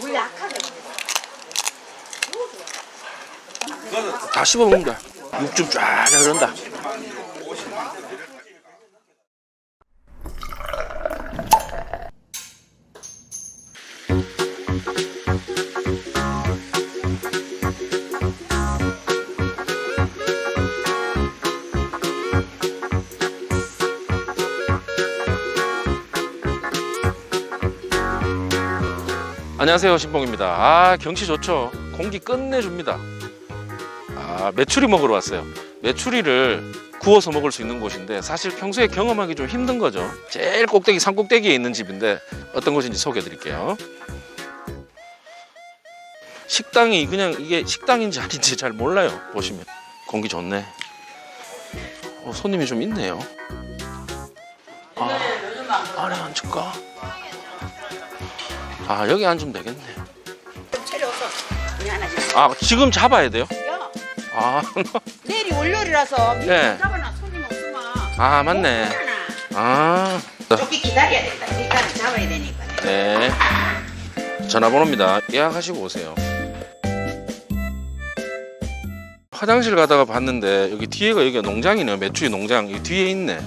물 약하게 다 씹어 먹는다. 육즙 쫙 흐른다. 안녕하세요 신봉입니다. 아 경치 좋죠. 공기 끝내줍니다. 아 메추리 먹으러 왔어요. 메추리를 구워서 먹을 수 있는 곳인데 사실 평소에 경험하기 좀 힘든 거죠. 제일 꼭대기 산 꼭대기에 있는 집인데 어떤 곳인지 소개해 드릴게요. 식당이 그냥 이게 식당인지 아닌지 잘 몰라요. 보시면 공기 좋네. 어, 손님이 좀 있네요. 아, 안에 앉을까? 아 여기 앉으면 되겠네. 체려서 미안하지. 아 지금 잡아야 돼요? 야, 아, 내일이 월요일이라서 미리 네. 잡아놔 손님 없으면. 아 맞네. 아, 조금 기다려야 된다. 일단 잡아야 되니까. 네. 전화번호입니다. 예약하시고 오세요. 화장실 가다가 봤는데 여기 뒤에가 여기가 농장이네요. 메추리 농장 이 뒤에 있네.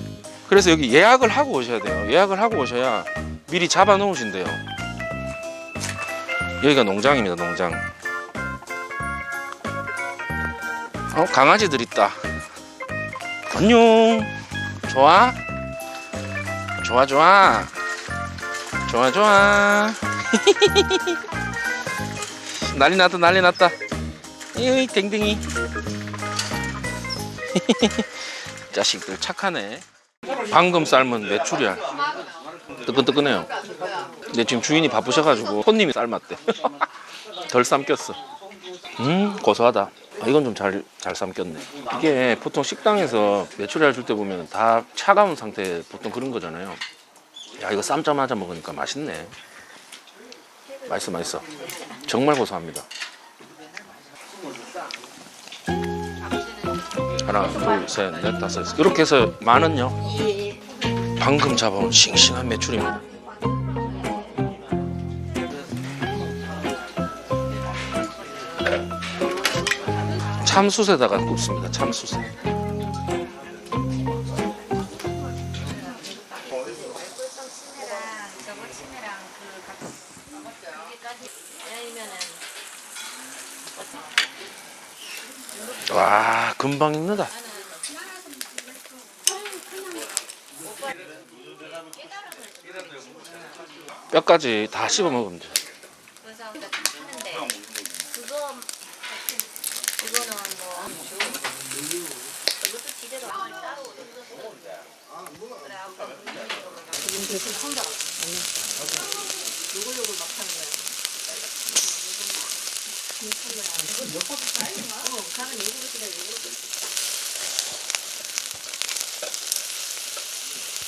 그래서 여기 예약을 하고 오셔야 돼요. 예약을 하고 오셔야 미리 잡아 놓으신대요. 여기가 농장입니다. 농장. 어 강아지들 있다. 안녕. 좋아? 좋아 좋아. 좋아 좋아. 난리 났다 난리 났다. 에이 댕댕이. 자식들 착하네. 방금 삶은 메추리알. 뜨끈뜨끈해요. 근데 지금 주인이 바쁘셔가지고 손님이 삶았대. 덜 삶겼어. 음 고소하다. 아, 이건 좀 잘잘 삶겼네. 이게 보통 식당에서 메추리알 줄 때 보면 다 차가운 상태 보통 그런 거잖아요. 야 이거 쌈자마자 먹으니까 맛있네. 맛있어 맛있어. 정말 고소합니다. 하나 둘셋넷 다섯. 이렇게 해서 만은요. 예. 방금 잡아온 싱싱한 메추리입니다. 참숯에다가 굽습니다. 참숯에. 와 금방 익는다. 뼈까지 다 씹어 먹으면 돼. 그래서 하는데 그거 이거는 뭐 이것도 지대로 따로 그래갖고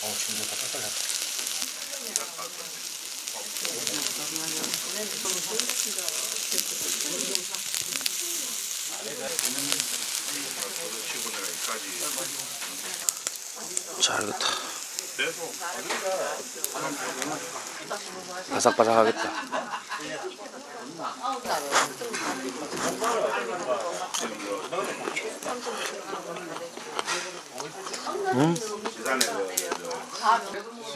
어 진짜 바삭바삭. 잘 익었다. 바삭바삭하겠다. 음.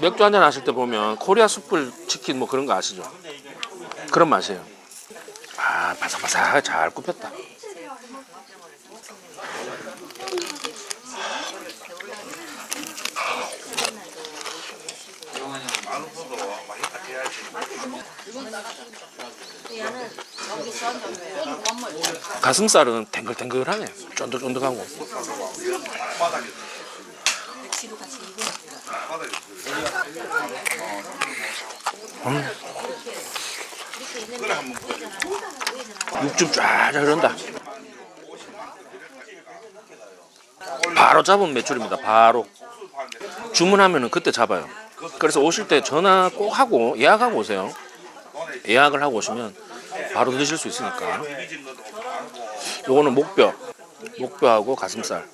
맥주 한잔 하실 때 보면 코리아 숯불 치킨 뭐 그런 거 아시죠? 그런 맛이에요. 아 바삭바삭하게 잘 굽혔다. 가슴살은 탱글탱글하네. 쫀득쫀득하고. 음. 육즙 쫙 흐른다. 바로 잡은 매출입니다. 바로 주문하면은 그때 잡아요. 그래서 오실 때 전화 꼭 하고 예약하고 오세요. 예약을 하고 오시면 바로 드실 수 있으니까. 요거는 목뼈, 목뼈하고 가슴살.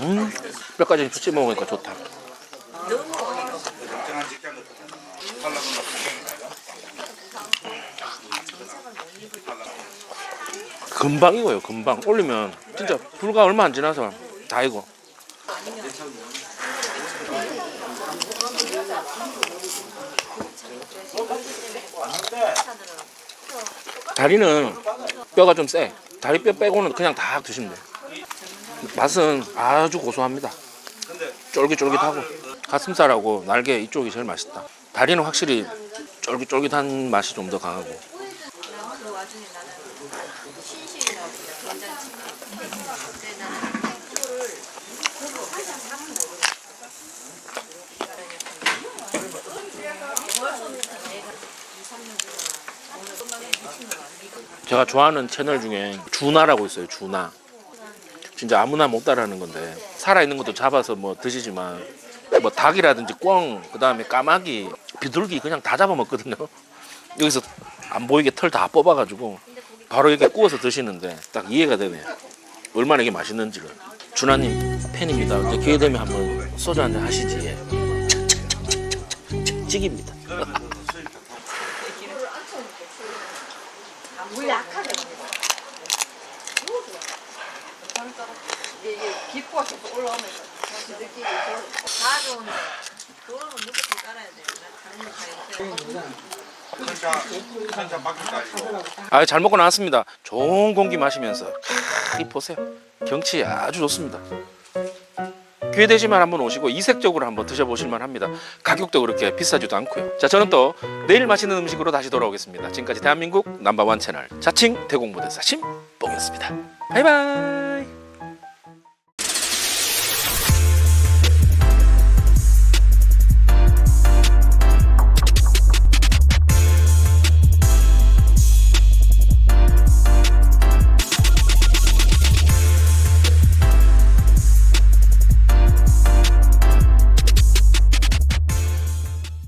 음, 뼈까지 씹어 먹으니까 좋다. 금방 익어요, 금방. 올리면 진짜 불과 얼마 안 지나서 다 익어. 다리는 뼈가 좀 세. 다리 뼈 빼고는 그냥 다 드시면 돼. 맛은 아주 고소합니다. 쫄깃쫄깃하고 가슴살하고 날개 이쪽이 제일 맛있다. 다리는 확실히 쫄깃쫄깃한 맛이 좀 더 강하고. 그 와중에 나는 신식이라고 그냥 된장찌개. 근데 나는 이거를 제가 좋아하는 채널 중에 주나라고 있어요. 주나. 진짜 아무나 못 따라하는 건데 살아 있는 것도 잡아서 뭐 드시지만 뭐 닭이라든지 꿩 그다음에 까마귀 비둘기 그냥 다 잡아 먹거든요. 여기서 안 보이게 털 다 뽑아가지고 바로 이렇게 구워서 드시는데 딱 이해가 되네요. 얼마나 이게 맛있는지를. 준하님 팬입니다. 기회 되면 한번 소주 한잔 하시지. 예. 찌깁니다. 물 약하게 이게 기포가 계속 올라오면서 다시 느끼고 다 좋은데 그거는 무조건 깔아야 돼요. 거 가야 아, 잘 먹고 나왔습니다. 좋은 공기 마시면서 캬, 이 보세요. 경치 아주 좋습니다. 기회 되시면 한번 오시고 이색적으로 한번 드셔보실 만 합니다. 가격도 그렇게 비싸지도 않고요. 자, 저는 또 내일 맛있는 음식으로 다시 돌아오겠습니다. 지금까지 대한민국 넘버원 채널 자칭 대공부대사 심 뽕이었습니다. 바이바이.